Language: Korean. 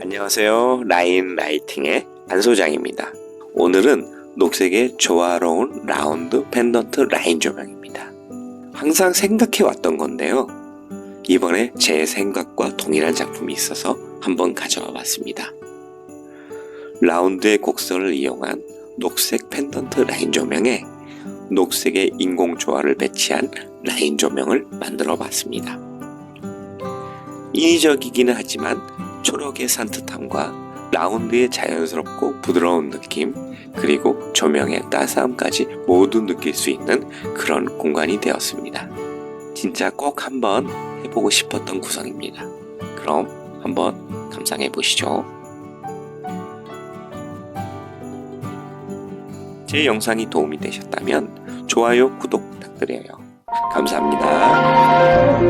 안녕하세요. 라인 라이팅의 안 소장입니다. 오늘은 녹색의 조화로운 라운드 펜던트 라인 조명입니다. 항상 생각해 왔던 건데요. 이번에 제 생각과 동일한 작품이 있어서 한번 가져와 봤습니다. 라운드의 곡선을 이용한 녹색 펜던트 라인 조명에 녹색의 인공 조화를 배치한 라인 조명을 만들어 봤습니다. 인위적이기는 하지만 초록의 산뜻함과 라운드의 자연스럽고 부드러운 느낌, 그리고 조명의 따스함까지 모두 느낄 수 있는 그런 공간이 되었습니다. 진짜 꼭 한번 해보고 싶었던 구성입니다. 그럼 한번 감상해 보시죠. 제 영상이 도움이 되셨다면 좋아요, 구독 부탁드려요. 감사합니다.